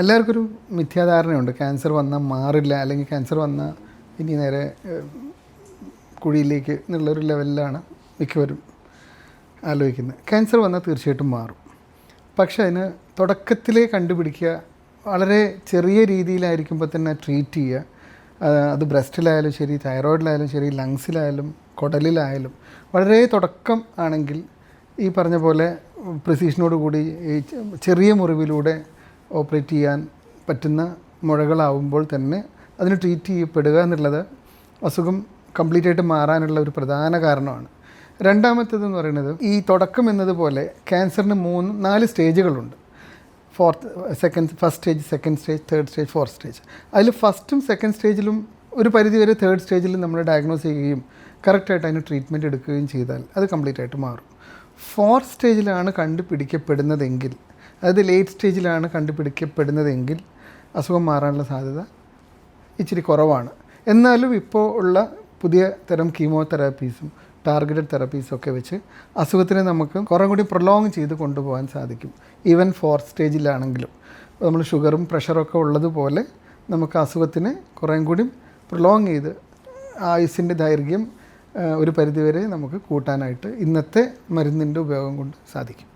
എല്ലാവർക്കും ഒരു മിഥ്യാധാരണയുണ്ട്. ക്യാൻസർ വന്നാൽ മാറില്ല അല്ലെങ്കിൽ ക്യാൻസർ വന്നാൽ ഇനി നേരെ കുഴിയിലേക്ക് എന്നുള്ളൊരു ലെവലിലാണ് മിക്കവരും ആലോചിക്കുന്നത്. ക്യാൻസർ വന്നാൽ തീർച്ചയായിട്ടും മാറും. പക്ഷെ അതിന് തുടക്കത്തിലേ കണ്ടുപിടിക്കുക വളരെ ചെറിയ രീതിയിലായിരിക്കുമ്പോൾ തന്നെ ട്രീറ്റ് ചെയ്യുക. അത് ബ്രസ്റ്റിലായാലും ശരി തൈറോയിഡിലായാലും ശരി ലങ്സിലായാലും കുടലിലായാലും വളരെ തുടക്കം ആണെങ്കിൽ ഈ പറഞ്ഞ പോലെ പ്രിസീഷനോട് കൂടി ചെറിയ മുറിവിലൂടെ ഓപ്പറേറ്റ് ചെയ്യാൻ പറ്റുന്ന മുഴകളാവുമ്പോൾ തന്നെ അതിന് ട്രീറ്റ് ചെയ്യപ്പെടുക എന്നുള്ളത് അസുഖം കംപ്ലീറ്റ് ആയിട്ട് മാറാനുള്ള ഒരു പ്രധാന കാരണമാണ്. രണ്ടാമത്തേത് എന്ന് പറയുന്നത് ഈ തുടക്കം എന്നതുപോലെ ക്യാൻസറിന് മൂന്ന് നാല് സ്റ്റേജുകളുണ്ട്. Fourth second first stage second stage third stage fourth stage അതിൽ ഫസ്റ്റും സെക്കൻഡ് സ്റ്റേജിലും ഒരു പരിധി വരെ തേർഡ് സ്റ്റേജിലും നമ്മൾ ഡയഗ്നോസ് ചെയ്യുകയും കറക്റ്റായിട്ട് അതിന് ട്രീറ്റ്മെന്റ് എടുക്കുകയും ചെയ്താൽ അത് കംപ്ലീറ്റ് ആയിട്ട് മാറും. ഫോർത്ത് സ്റ്റേജിലാണ് കണ്ടുപിടിക്കപ്പെടുന്നതെങ്കിൽ അതായത് ലേറ്റ് സ്റ്റേജിലാണ് കണ്ടുപിടിക്കപ്പെടുന്നതെങ്കിൽ അസുഖം മാറാനുള്ള സാധ്യത ഇച്ചിരി കുറവാണ്. എന്നാലും ഇപ്പോൾ ഉള്ള പുതിയ തരം കീമോതെറാപ്പീസും ടാർഗറ്റഡ് തെറാപ്പീസും ഒക്കെ വെച്ച് അസുഖത്തിനെ നമുക്ക് കുറേ കൂടി പ്രൊലോങ് ചെയ്ത് കൊണ്ടുപോകാൻ സാധിക്കും. ഈവൻ ഫോർ സ്റ്റേജിലാണെങ്കിലും നമ്മൾ ഷുഗറും പ്രഷറൊക്കെ ഉള്ളതുപോലെ നമുക്ക് അസുഖത്തിനെ കുറേ കൂടി പ്രൊലോങ് ചെയ്ത് ആയുസിന്റെ ദൈർഘ്യം ഒരു പരിധിവരെ നമുക്ക് കൂട്ടാനായിട്ട് ഇന്നത്തെ മരുന്നിന്റെ ഉപയോഗം കൊണ്ട് സാധിക്കും.